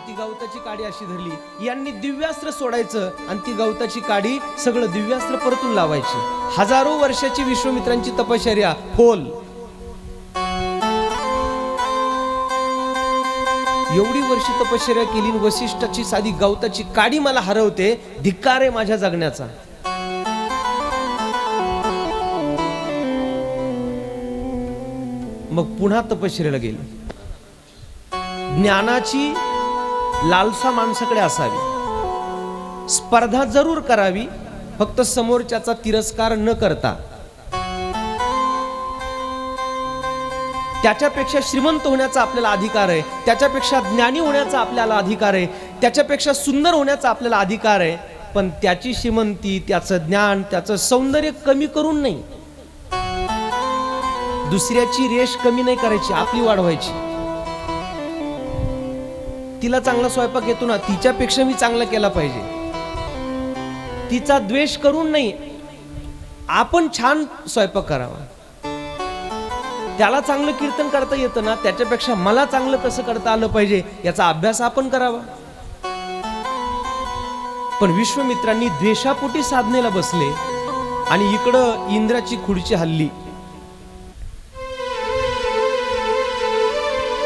आणि ती गवताची काडी अशी धरली. यांनी दिव्यास्त्र सोडायचं आणि ती गवताची काडी सगळं दिव्यास्त्र परतून लावायची. हजारो वर्षाची विश्वमित्रांची तपश्चर्या. होल. एवढी वर्षी तपश्चर्या केली वशिष्ठाची साधी गवताची काडी मला हरवते धिक्कार आहे माझ्या जगण्याचा. मग पुन्हा तपश्चर्याला गेलो. ज्ञानाची लालसा माणसाकडे असावी. स्पर्धा जरूर करावी फक्त समोरच्याचा तिरस्कार न करता. त्याच्यापेक्षा श्रीमंत होण्याचा आपल्याला अधिकार आहे त्याच्यापेक्षा ज्ञानी होण्याचा आपल्याला अधिकार आहे त्याच्यापेक्षा सुंदर होण्याचा आपल्याला अधिकार आहे पण त्याची श्रीमंती त्याचं ज्ञान त्याचं सौंदर्य कमी करून नाही. दुसऱ्याची रेष कमी नाही करायची आपली वाढवायची तिला चांगला स्वयंपाक येतो ना तिच्यापेक्षा मी चांगला केला पाहिजे. तिचा द्वेष करून नाही आपण छान स्वयंपाक करावा. त्याला चांगलं कीर्तन करता येतं ना त्याच्यापेक्षा मला चांगलं कसं करता आलं पाहिजे याचा अभ्यास आपण करावा. पण विश्वमित्रांनी द्वेषापोटी साधनेला बसले आणि इकडं इंद्राची खुर्ची हल्ली.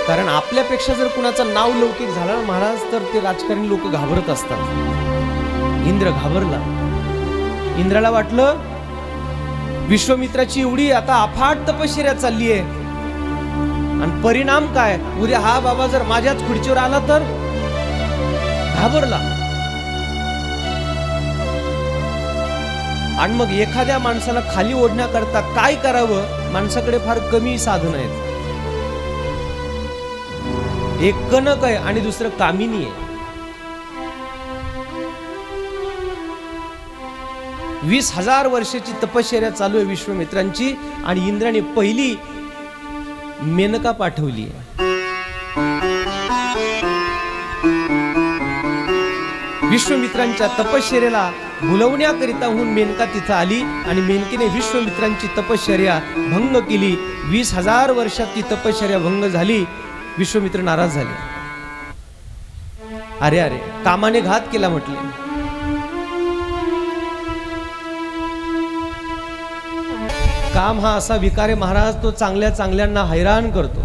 कारण आपल्यापेक्षा जर कुणाचं नाव लौकिक झालं ना महाराज तर ते राजकारणी लोक घाबरत असतात. इंद्र घाबरला. इंद्राला वाटलं विश्वमित्राची एवढी आता अफाट तपश्चर्या चालली आहे. आणि परिणाम काय? उद्या हा बाबा जर माझ्याच खुर्चीवर आला तर? घाबरला. आणि मग एखाद्या माणसाला खाली ओढण्याकरता काय करावं? माणसाकडे फार कमी साधन आहेत. एक कनक आहे आणि दुसरं कामिनी आहे वीस हजार वर्षाची तपश्चर्या चालू आहे विश्वमित्रांची आणि इंद्राने पहिली मेनका पाठवली आहे. विश्वमित्रांच्या तपश्चर्याला भुलवण्याकरिता मेनका तिथं आली आणि मेनकेने विश्वमित्रांची तपश्चर्या भंग केली. वीस हजार वर्षात ती तपश्चर्या भंग झाली. विश्वमित्र नाराज झाले. अरे अरे कामाने घात केला म्हटले. काम हा असा विकारे महाराज तो चांगल्या चांगल्यांना हैराण करतो.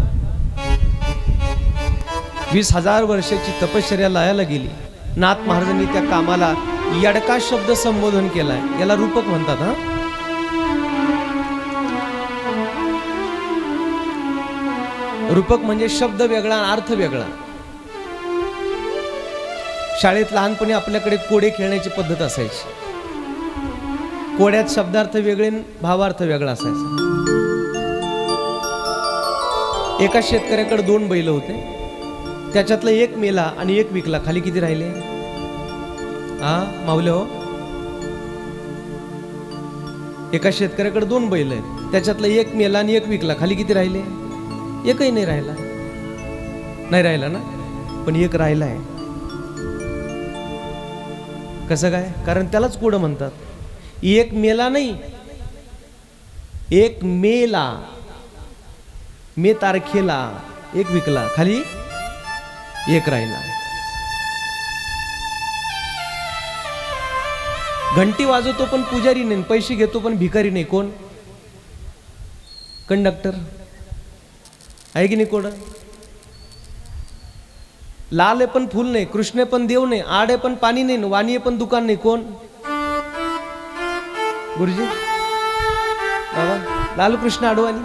वीस हजार वर्षाची तपश्चर्या लयाला गेली. नाथ महाराजांनी त्या कामाला यडका शब्द संबोधन केलाय. याला रूपक म्हणतात हा? रूपक म्हणजे शब्द वेगळा आणि अर्थ वेगळा. शाळेत लहानपणी आपल्याकडे कोडे खेळण्याची पद्धत असायची. कोड्यात शब्दार्थ वेगळे आणि भावार्थ वेगळा असायचा. एका शेतकऱ्याकडे दोन बैल होते. त्याच्यातलं एक मेला आणि एक विकला. खाली किती राहिले? हा माऊले हो. एका शेतकऱ्याकडे दोन बैल आहेत. त्याच्यातलं एक मेला आणि एक विकला. खाली किती राहिले? एकही नाही राहिला. नाही राहिला ना? पण एक राहिला आहे. कसं काय? कारण त्यालाच कुड म्हणतात. एक मेला नाही. एक मेला. मे तारखेला एक विकला. खाली एक राहिला. घंटी वाजवतो पण पुजारी नाही पैसे घेतो पण भिकारी नाही. कोण? कंडक्टर. आहे की नाही कोडं लाल आहे पण फुल नाही कृष्ण पण देव नाही आड आहे पण पाणी नाही वाणी आहे पण दुकान नाही. कोण? गुरुजी? बाबा लाल कृष्ण आडवाणी.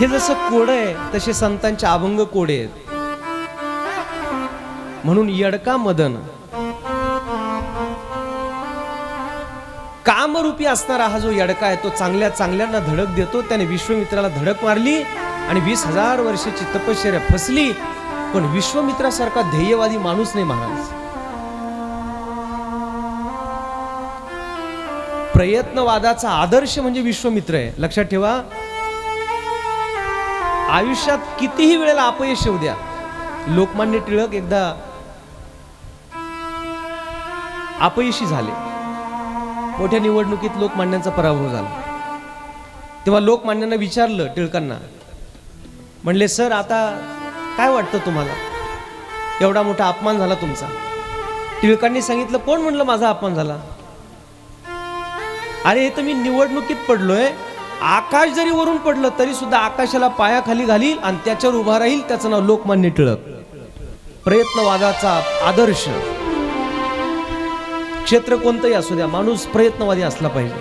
हे जसं कोड आहे तसे संतांचे अभंग कोडे आहेत. म्हणून यडका मदन कामरूपी असणारा हा जो यडका आहे तो चांगल्या चांगल्यांना धडक देतो. त्याने विश्वमित्राला धडक मारली आणि वीस हजार वर्षाची तपश्चर्या फसली. पण विश्वमित्रासारखा ध्येयवादी माणूस नाही महाराज. प्रयत्नवादाचा आदर्श म्हणजे विश्वमित्र आहे. लक्षात ठेवा. आयुष्यात कितीही वेळेला अपयश येऊ द्या. लोकमान्य टिळक एकदा अपयशी झाले. मोठ्या निवडणुकीत लोकमान्यांचा पराभव झाला. तेव्हा लोकमान्यांना विचारलं टिळकांना म्हणले सर आता काय वाटतं तुम्हाला? एवढा मोठा अपमान झाला तुमचा. टिळकांनी सांगितलं कोण म्हणलं माझा अपमान झाला? अरे हे तर मी निवडणुकीत पडलोय. आकाश जरी वरून पडलं तरी सुद्धा आकाशाला पायाखाली घालील आणि त्याच्यावर उभा राहील. त्याचं नाव लोकमान्य टिळक. प्रयत्नवादाचा आदर्श. क्षेत्र कोणतंही असू द्या माणूस प्रयत्नवादी असला पाहिजे.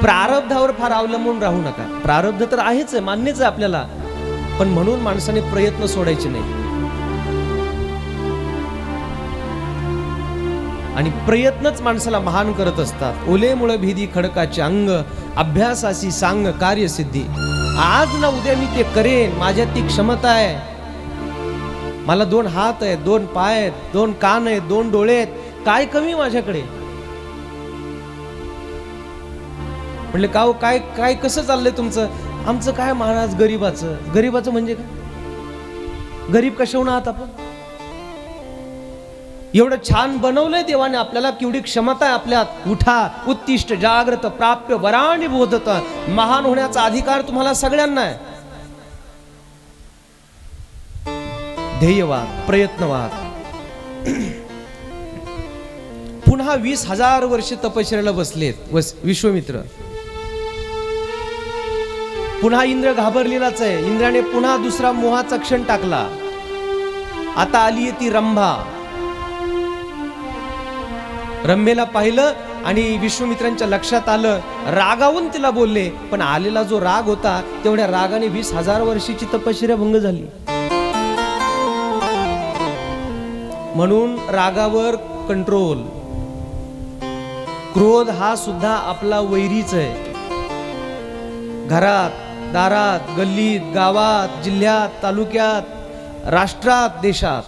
प्रारब्धावर फार अवलंबून राहू नका. प्रारब्ध तर आहेच आहे मान्यच आहे आपल्याला. पण म्हणून माणसाने प्रयत्न सोडायचे नाही. आणि प्रयत्नच माणसाला महान करत असतात. ओले मुळे खडकाचे अंग अभ्यासाशी सांग कार्यसिद्धी. आज ना उद्या मी ते करेन माझ्यात ती क्षमता आहे. मला दोन हात आहेत दोन पाय आहेत दोन कान आहेत दोन डोळे आहेत. काय कमी माझ्याकडे? म्हणले का हो, काय काय कसं चाललंय तुमचं? आमचं काय महाराज गरीबाचं? गरीबाचं म्हणजे काय? गरीब कशाहून आहात आपण? एवढं छान बनवलंय देवाने आपल्याला केवढी क्षमता आहे आपल्यात. उठा उत्तिष्ट जाग्रत प्राप्य वराणी बोधत. महान होण्याचा अधिकार तुम्हाला सगळ्यांना आहे. ध्येयवाद प्रयत्नवाद. पुन्हा वीस हजार वर्ष तपश्चर्याला बसलेत वस- विश्वमित्र. पुन्हा इंद्र घाबरलेलाच आहे. इंद्राने पुन्हा दुसरा मोहाचा क्षण टाकला. आता आली ती रंभा. रंभेला पाहिलं आणि विश्वमित्रांच्या लक्षात आलं. रागावून तिला बोलले पण आलेला जो राग होता तेवढ्या रागाने वीस हजार वर्षीची तपश्चर्या भंग झाली. म्हणून रागावर कंट्रोल क्रोध हा सुद्धा आपला वैरीच आहे. घरात दारात गल्लीत गावात जिल्ह्यात तालुक्यात राष्ट्रात देशात.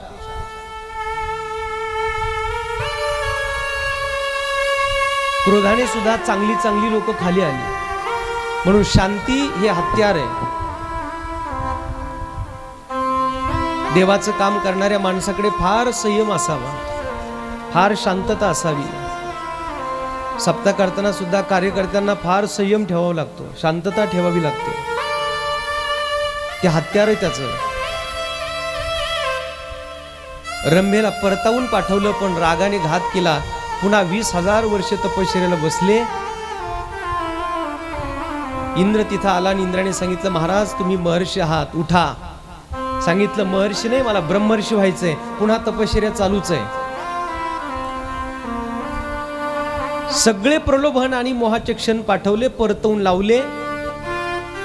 क्रोधाने सुद्धा चांगली चांगली लोक खाली आली. म्हणून शांती हे हत्यार आहे. देवाचं काम करणाऱ्या माणसाकडे फार संयम असावा. फार शांतता असावी. सप्ताह करताना सुद्धा कार्यकर्त्यांना फार संयम ठेवावा लागतो. शांतता ठेवावी लागते. ते हत्यार आहे त्याचं. रम्येला परतावून पाठवलं पण रागाने घात केला. पुन्हा वीस हजार वर्ष तपश्चर्याला बसले. इंद्र तिथं आला आणि इंद्राने सांगितलं महाराज तुम्ही महर्षी आहात. उठा. सांगितलं महर्षी नाही मला ब्रह्मर्षी व्हायचंय. पुन्हा तपश्चर्या चालूच आहे. सगळे प्रलोभन आणि मोहाचे क्षण पाठवले परतवून लावले.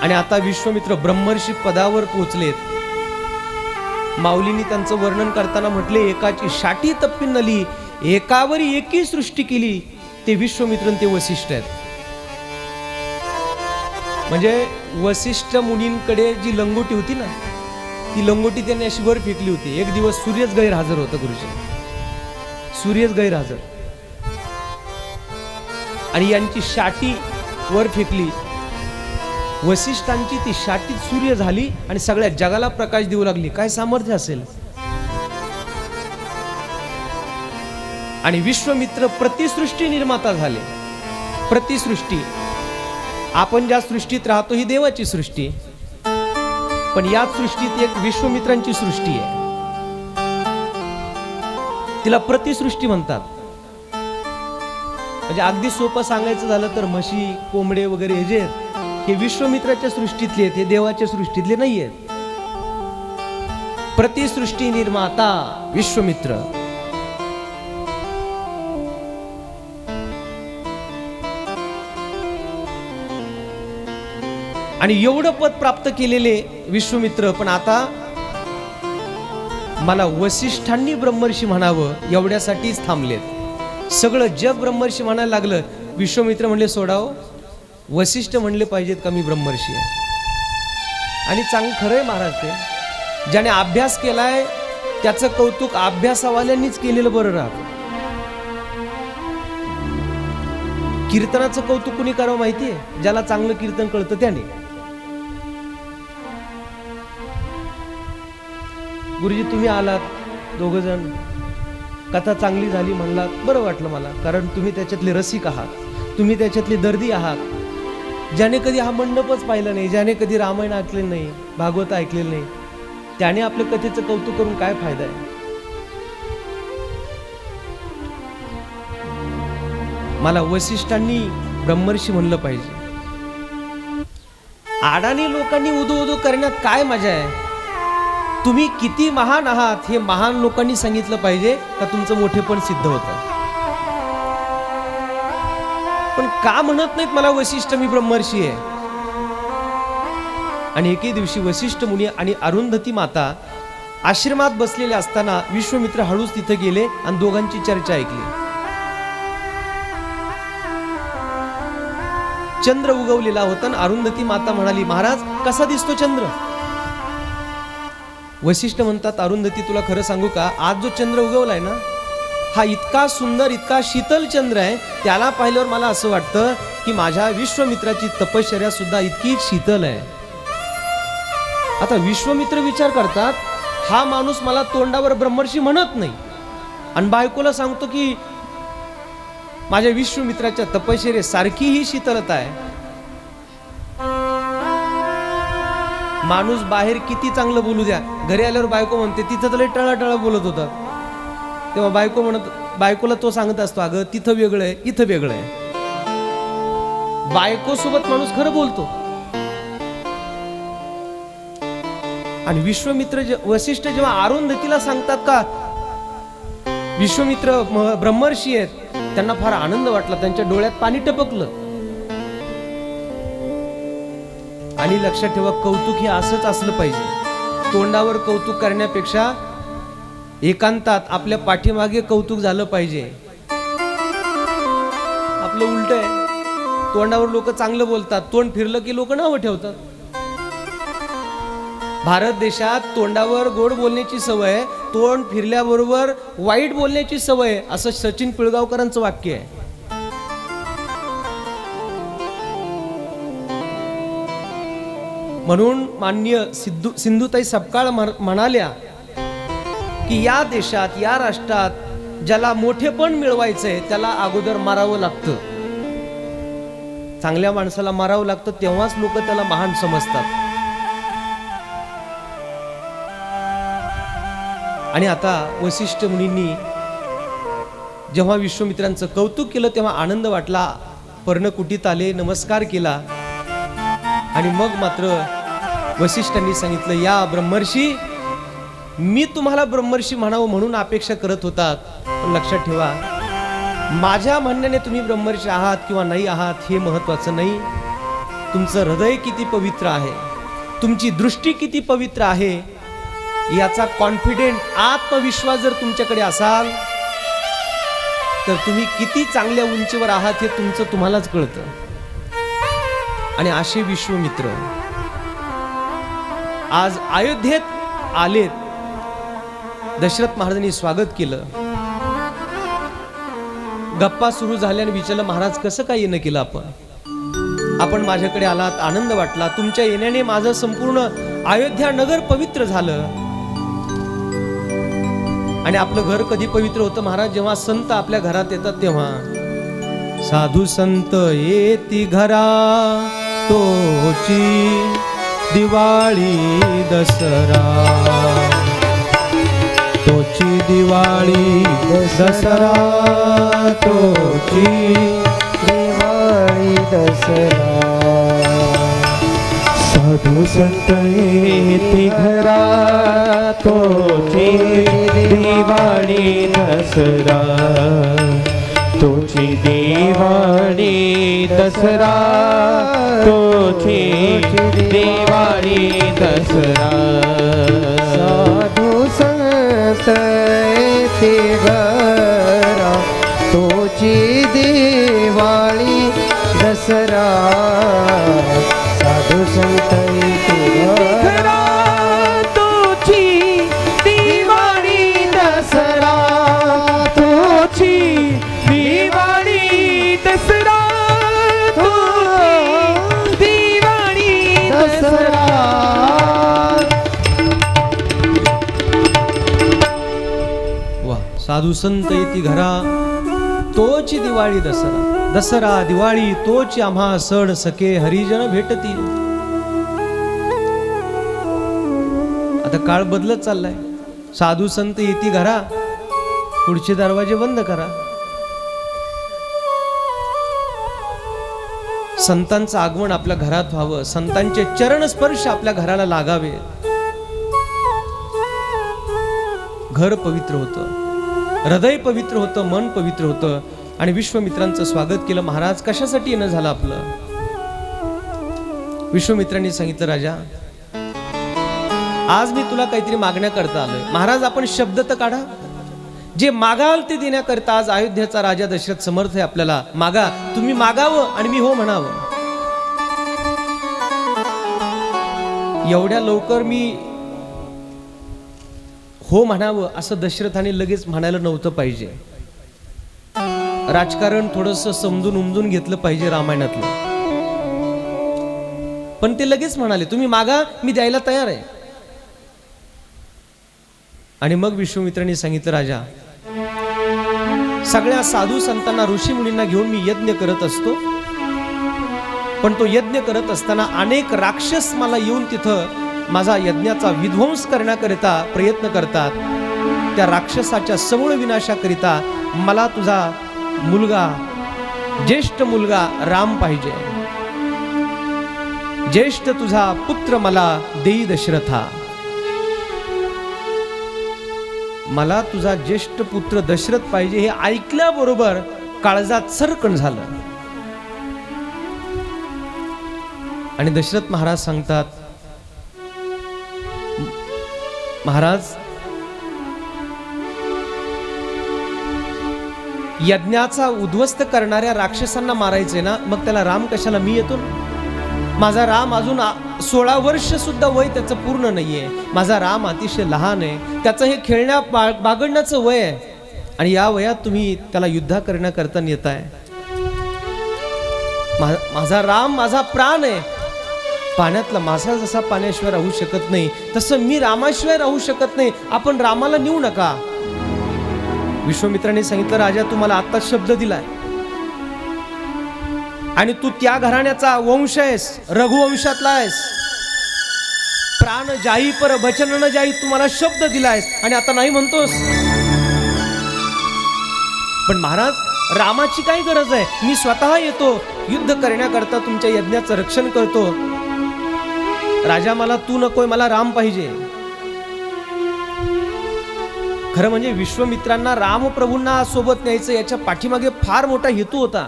आणि आता विश्वमित्र ब्रह्मर्षी पदावर पोचलेत माऊलींनी त्यांचं वर्णन करताना म्हटले एकाची शाटी तप्पी नली एकावर एकी सृष्टी केली ते विश्वमित्र ते वसिष्ठ आहेत. म्हणजे वसिष्ठ मुनींकडे जी लंगोटी होती ना ती लंगोटी त्यांनी अशी वर फेकली होती. एक दिवस सूर्यच गैरहजर होता गुरुजी. सूर्यच गैरहजर. आणि यांची शाटी वर फेकली. वसिष्ठांची ती शाटी सूर्य झाली आणि सगळ्या जगाला प्रकाश देऊ लागली. काय सामर्थ्य असेल? आणि विश्वमित्र प्रतिसृष्टी निर्माता झाले. प्रतिसृष्टी. आपण ज्या सृष्टीत राहतो ही देवाची सृष्टी. पण या सृष्टीत एक विश्वमित्रांची सृष्टी आहे. तिला प्रतिसृष्टी म्हणतात. म्हणजे अगदी सोपं सांगायचं झालं तर म्हशी कोंबडे वगैरे हे जे आहेत हे विश्वमित्राच्या सृष्टीतले आहेत हे देवाच्या सृष्टीतले नाही आहेत. प्रतिसृष्टी निर्माता विश्वमित्र. आणि एवढं पद प्राप्त केलेले विश्वमित्र पण आता मला वसिष्ठांनी ब्रह्मर्षी म्हणावं एवढ्यासाठीच थांबलेत. सगळं जग ब्रह्मर्षी म्हणायला लागलं. विश्वमित्र म्हणले सोडाव वशिष्ठ म्हणले पाहिजेत का मी ब्रह्मर्षी? आहे आणि चांग खरं आहे महाराज ते. ज्याने अभ्यास केलाय त्याचं कौतुक अभ्यासावाल्यांनीच केलेलं बरं राहतं. कीर्तनाचं कौतुक कुणी करावं माहितीये ज्याला चांगलं कीर्तन कळतं त्याने. गुरुजी तुम्ही आलात दोघ जण. कथा चांगली झाली म्हणलात बरं वाटलं मला कारण तुम्ही त्याच्यातले रसिक आहात. तुम्ही त्याच्यातले दर्दी आहात. ज्याने कधी हा मंडपच पाहिला नाही ज्याने कधी रामायण ऐकलेलं नाही भागवत ऐकलेलं नाही त्याने आपल्या कथेचं कौतुक करून काय फायदा आहे? मला वसिष्ठांनी ब्रह्मर्षी म्हणलं पाहिजे. अडाणी लोकांनी उदो उदो करण्यात काय मजा आहे? तुम्ही किती महान आहात हे महान लोकांनी सांगितलं पाहिजे का तुमचं मोठेपण सिद्ध होतं. पण का म्हणत नाहीत मला वशिष्ठ मी ब्रह्मर्षी आहे. आणि एके दिवशी वशिष्ठ मुनी आणि अरुंधती माता आश्रमात बसलेले असताना विश्वमित्र हळूच तिथे गेले आणि दोघांची चर्चा ऐकली. चंद्र उगवलेला होता आणि अरुंधती माता म्हणाली महाराज कसा दिसतो चंद्र? वशिष्ठ म्हणतात अरुंधती तुला खरं सांगू का? आज जो चंद्र उगवलाय ना हा इतका सुंदर इतका शीतल चंद्र आहे त्याला पाहिल्यावर मला असं वाटतं की माझ्या विश्वमित्राची तपश्चर्या सुद्धा इतकी शीतल आहे. आता विश्वमित्र विचार करतात हा माणूस मला तोंडावर ब्रह्मर्षी म्हणत नाही. आणि बायकोला सांगतो की माझ्या विश्वमित्राच्या तपश्चर्ये सारखी ही शीतलता आहे. माणूस बाहेर किती चांगलं बोलू द्या. घरी आल्यावर बायको म्हणते तिथं तर टळा बोलत होता. तेव्हा बायको म्हणत बायकोला तो सांगत असतो अगं तिथं वेगळं आहे इथं वेगळं आहे. बायको सोबत माणूस खरं बोलतो. आणि विश्वमित्र जे- वसिष्ठ जेव्हा अरुंधतीला सांगतात का विश्वमित्र ब्रह्मर्षी आहेत त्यांना फार आनंद वाटला त्यांच्या डोळ्यात पाणी टपकलं. आणि लक्षात ठेवा कौतुक हे असंच असलं पाहिजे. तोंडावर कौतुक करण्यापेक्षा एकांतात आपल्या पाठीमागे कौतुक झालं पाहिजे. आपलं उलट आहे. तोंडावर लोक चांगलं बोलतात. तोंड फिरलं की लोक नावं ठेवतात. भारत देशात तोंडावर गोड बोलण्याची सवय आहे, तोंड फिरल्याबरोबर वाईट बोलण्याची सवय आहे, असं सचिन पिळगावकरांचं वाक्य आहे. म्हणून मान्य सिद्धू सिंधुताई सपकाळ म्हण- म्हणाल्या की या देशात या राष्ट्रात ज्याला मोठेपण मिळवायचंय त्याला अगोदर मारावं लागतं. चांगल्या माणसाला मारावं लागतं तेव्हाच लोक त्याला महान समजतात. आणि आता वशिष्ठ मुनींनी जेव्हा विश्वमित्रांचं कौतुक केलं तेव्हा आनंद वाटला. पर्णकुटीत आले नमस्कार केला. आणि मग मात्र वशिष्ठांनी सांगितलं या ब्रह्मर्षी मी तुम्हाला ब्रह्मर्षी म्हणावं म्हणून अपेक्षा करत होतात पण लक्षात ठेवा माझ्या म्हणण्याने तुम्ही ब्रह्मर्षी आहात किंवा नाही आहात हे महत्वाचं नाही. तुमचं हृदय किती पवित्र आहे तुमची दृष्टी किती पवित्र आहे याचा कॉन्फिडेंट आत्मविश्वास जर तुमच्याकडे असाल तर तुम्ही किती चांगल्या उंचीवर आहात हे तुमचं तुम्हालाच कळतं. आणि असे विश्वमित्र आज अयोध्येत आलेत. दशरथ महाराजांनी स्वागत केलं. गप्पा सुरू झाल्याने विचारलं महाराज कसं काय येणं केलं आपण? आपण माझ्याकडे आलात आनंद वाटला. तुमच्या येण्याने माझं संपूर्ण अयोध्या नगर पवित्र झालं. आणि आपलं घर कधी पवित्र होतं महाराज? जेव्हा संत आपल्या घरात येतात तेव्हा. साधू संत येती घरा. तोची दिवाळी दसरा. तोची दिवाळी दसरा. तोची दिवाळी दसरा. साधू संत येती घरा. तोची दिवाळी दसरा. तोची दिवाळी दसरा तोची दिवाळी दसरा साधू संत येती घरा तोची दिवाळी दसरा साधू संत साधू संत येती घरा तोची दिवाळी दसरा. दसरा दिवाळी तोच आम्हा सण सखे हरिजन भेटतील. आता काळ बदलत चाललाय. साधू संत येती घरा पुढचे दरवाजे बंद करा. संतांचं आगमन आपल्या घरात व्हावं. संतांचे चरण स्पर्श आपल्या घराला लागावे. घर पवित्र होतं. हृदय पवित्र होतं मन पवित्र होतं आणि विश्वमित्रांचं स्वागत केलं. महाराज कशासाठी येणं झालं आपलं? विश्वमित्रांनी सांगितलं राजा आज मी तुला काहीतरी मागण्याकरता आलोय. महाराज आपण शब्द तर काढा. जे मागाल ते देण्याकरता आज अयोध्याचा राजा दशरथ समर्थ आहे आपल्याला. मागा तुम्ही मागावं आणि मी हो म्हणावं. एवढ्या लवकर मी हो म्हणावं असं दशरथाने लगेच म्हणायला नव्हतं पाहिजे. राजकारण थोडस समजून उमजून घेतलं पाहिजे रामायणातलं. पण ते लगेच म्हणाले तुम्ही मागा मी द्यायला तयार आहे. आणि मग विश्वमित्रांनी सांगितलं राजा सगळ्या साधू संतांना ऋषी मुनींना घेऊन मी यज्ञ करत असतो. पण तो यज्ञ करत असताना अनेक राक्षस मला येऊन तिथं माझा यज्ञाचा विध्वंस करण्याकरिता प्रयत्न करतात. त्या राक्षसाच्या समूळ विनाशाकरिता मला तुझा मुलगा ज्येष्ठ मुलगा राम पाहिजे. ज्येष्ठ तुझा पुत्र मला देई दशरथा. मला तुझा ज्येष्ठ पुत्र दशरथ पाहिजे हे ऐकल्याबरोबर काळजात सरकण झालं. आणि दशरथ महाराज सांगतात महाराज यज्ञाचा उद्ध्वस्त करणाऱ्या राक्षसांना मारायचे ना मग त्याला राम कशाला? मी येतो माझा राम अजून सोळा वर्ष सुद्धा वय त्याचं पूर्ण नाहीये. माझा राम अतिशय लहान आहे. त्याचं हे खेळण्या बा- बागडण्याचं वय आहे. आणि या वयात तुम्ही त्याला युद्ध करण्याकरता नेताय. मा- माझा राम माझा प्राण आहे. पाण्यातला मासा जसा पाण्याशिवाय राहू शकत नाही तसं मी रामाशिवाय राहू शकत नाही. आपण रामाला नेऊ नका. विश्वमित्राने सांगितलं राजा तुम्हाला आत्ताच शब्द दिलाय. आणि तू त्या घराण्याचा वंश आहेस रघुवंशातला आहेस. प्राण जाई पर वचन न जाई तुम्हाला शब्द दिलायस. आणि आता नाही म्हणतोस. पण महाराज रामाची काय गरज आहे. मी स्वतः येतो युद्ध करण्याकरता तुमच्या यज्ञाचं रक्षण करतो. राजा मला तू नकोय मला राम पाहिजे. खरं म्हणजे विश्वमित्रांना रामप्रभूंना सोबत न्यायचं याच्या पाठीमागे फार मोठा हेतू होता.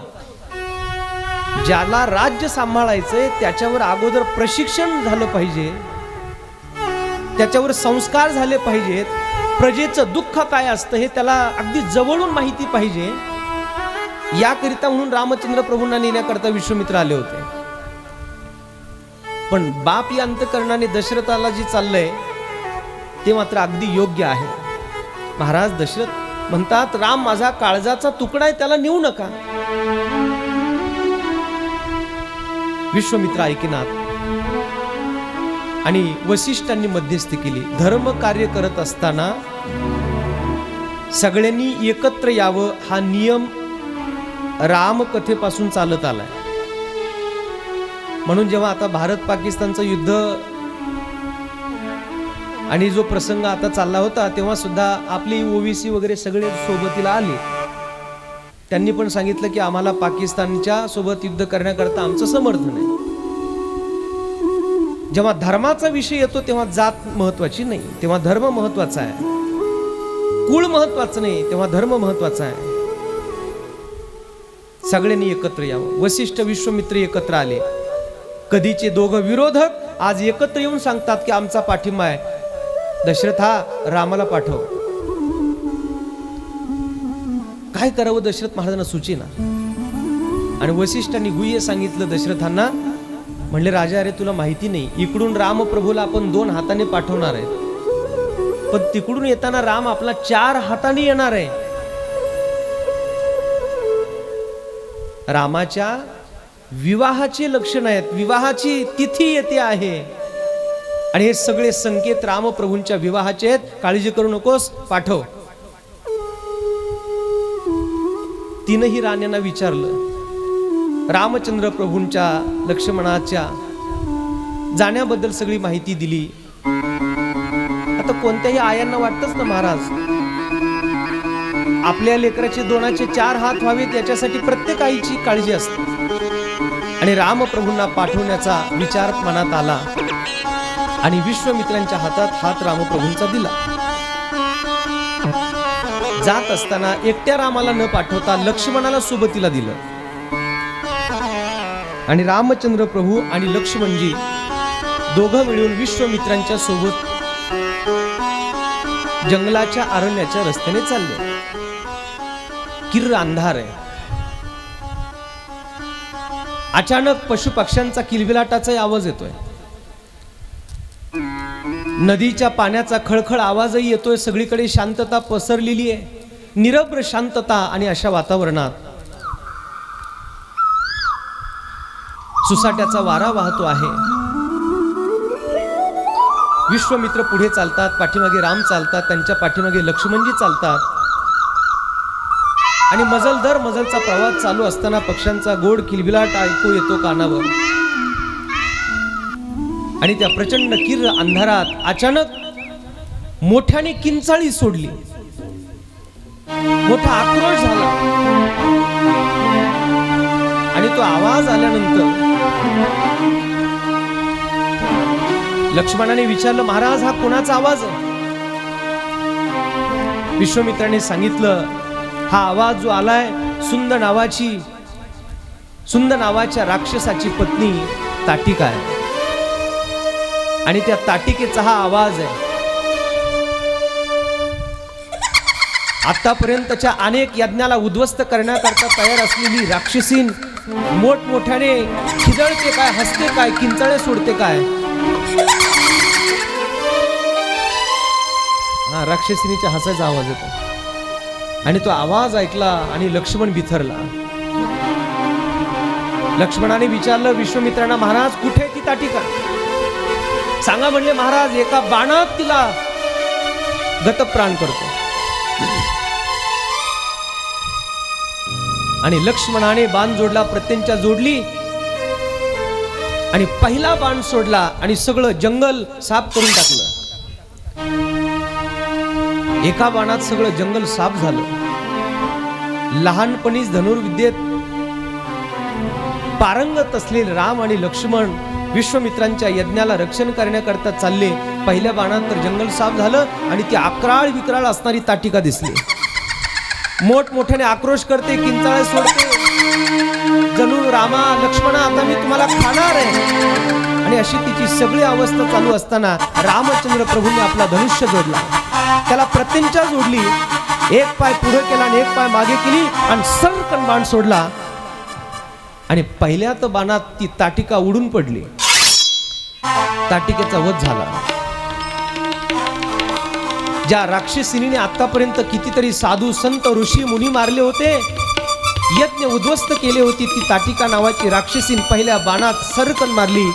ज्याला राज्य सांभाळायचंय त्याच्यावर अगोदर प्रशिक्षण झालं पाहिजे. त्याच्यावर संस्कार झाले पाहिजेत. प्रजेचं दुःख काय असतं हे त्याला अगदी जवळून माहिती पाहिजे. याकरिता म्हणून रामचंद्र प्रभूंना नेण्याकरता विश्वमित्र आले होते. पण बाप या अंतकरणाने दशरथाला जे चाललंय ते मात्र अगदी योग्य आहे. महाराज दशरथ म्हणतात राम माझा काळजाचा तुकडा आहे त्याला नेऊ नका. विश्वमित्र ऐकनात आणि वशिष्ठांनी मध्यस्थी केली. धर्म कार्य करत असताना सगळ्यांनी एकत्र यावं हा नियम रामकथेपासून चालत आलाय. म्हणून जेव्हा आता भारत पाकिस्तानचं युद्ध आणि जो प्रसंग आता चालला होता तेव्हा सुद्धा आपली ओबीसी वगैरे सगळे सोबतीला आले. त्यांनी पण सांगितलं की आम्हाला पाकिस्तानच्या सोबत युद्ध करण्याकरता आमचं समर्थन आहे. जेव्हा धर्माचा विषय येतो तेव्हा जात महत्वाची नाही. तेव्हा धर्म महत्त्वाचा आहे. कुळ महत्वाचं नाही तेव्हा धर्म महत्त्वाचा आहे. सगळ्यांनी एकत्र यावं. वशिष्ठ विश्वमित्र एकत्र आले. कधीचे दोघं विरोधक आज एकत्र येऊन सांगतात की आमचा पाठिंबा आहे. दशरथा रामाला पाठव. काय करावं दशरथ महाराजांना सुचेना? आणि वशिष्ठांनी गुह्य सांगितलं दशरथांना म्हणले राजा अरे तुला माहिती नाही. इकडून रामप्रभूला आपण दोन हाताने पाठवणार आहे. पण तिकडून येताना राम आपला चार हाताने येणार आहे. रामाच्या विवाहाचे लक्षण आहेत. विवाहाची तिथी येते आहे. आणि हे सगळे संकेत रामप्रभूंच्या विवाहाचे आहेत. काळजी करू नकोस पाठव. तीनही राण्यांना विचारलं. रामचंद्र प्रभूंच्या लक्ष्मणाच्या जाण्याबद्दल सगळी माहिती दिली. आता कोणत्याही आयांना वाटतच ना महाराज? आपल्या लेकराचे दोनाचे चार हात व्हावेत याच्यासाठी प्रत्येक आईची काळजी असते. आणि रामप्रभूंना पाठवण्याचा विचार मनात आला. आणि विश्वमित्रांच्या हातात हात रामप्रभूंचा दिला. जात असताना एकट्या रामाला न पाठवता लक्ष्मणाला सोबतीला दिलं. आणि रामचंद्र प्रभू आणि लक्ष्मणजी दोघं मिळून विश्वमित्रांच्या सोबत जंगलाच्या अरण्याच्या रस्त्याने चालले. किर्र अंधार आहे. अचानक पशुपक्ष्यांचा किलबिलाटाचाही आवाज येतोय. नदीच्या पाण्याचा खळखळ आवाजही येतोय. सगळीकडे शांतता पसरलेली आहे. निरभ्र शांतता आणि अशा वातावरणात सुसाट्याचा वारा वाहतो आहे. विश्वमित्र पुढे चालतात पाठीमागे राम चालतात त्यांच्या पाठीमागे लक्ष्मणजी चालतात. आणि मजल दर मजलचा प्रवास चालू असताना पक्ष्यांचा गोड किलबिलाट ऐकू येतो कानावर. आणि त्या प्रचंड किर्र अंधारात अचानक मोठ्याने किंचाळी सोडली. मोठा आक्रोश झाला. आणि तो आवाज आल्यानंतर लक्ष्मणाने विचारलं महाराज हा कोणाचा आवाज आहे? विश्वमित्राने सांगितलं हा आवाज जो आलाय सुंद नावाची सुंद नावाच्या राक्षसाची पत्नी ताटिका आहे. आणि त्या ताटिकेचा हा आवाज आहे. आतापर्यंतच्या अनेक यज्ञाला उद्ध्वस्त करण्याकरता तयार असलेली राक्षसीन मोठमोठ्याने खिदळते काय हसते काय किंचळे सोडते काय? हा राक्षसिनीच्या हसायचा आवाज येतो. आणि तो आवाज ऐकला आणि लक्ष्मण बिथरला लक्ष्मणाने विचारलं विश्वमित्रांना महाराज कुठे ती ताटिका सांगा म्हणले महाराज एका बाणात तिला गतप्राण करतो. आणि लक्ष्मणाने बाण जोडला प्रत्यंच्या जोडली आणि पहिला बाण सोडला आणि सगळं जंगल साफ करून टाकलं. एका बाणात सगळं जंगल साफ झालं. लहानपणीच धनुर्विद्येत पारंगत असलेले राम आणि लक्ष्मण विश्वमित्रांच्या यज्ञाला रक्षण करण्याकरता चालले. पहिल्या बाणात तर जंगल साफ झालं आणि ती अकराळ विक्राळ असणारी ताटिका दिसली. मोठमोठ्याने आक्रोश करते किंचाळे सोडते. जणू रामा लक्ष्मणा आता मी तुम्हाला खाणार आहे. आणि अशी तिची सगळी अवस्था चालू असताना रामचंद्र प्रभूंनी आपला धनुष्य जोडला. त्याला प्रत्यंचा जोडली. एक पाय पुढे केला आणि एक पाय मागे केली आणि सरकन बाण सोडला. आणि पहिल्या तर बाणात ती ताटिका उडून पडली. ताटिकेचा वध झाला. ज्या राक्षसिनीने आतापर्यंत कितीतरी साधू संत ऋषी मुनी मारले होते यज्ञ उद्ध्वस्त केले होती ती ताटिका नावाची राक्षसीन पहिल्या बाणात सरकन मारली.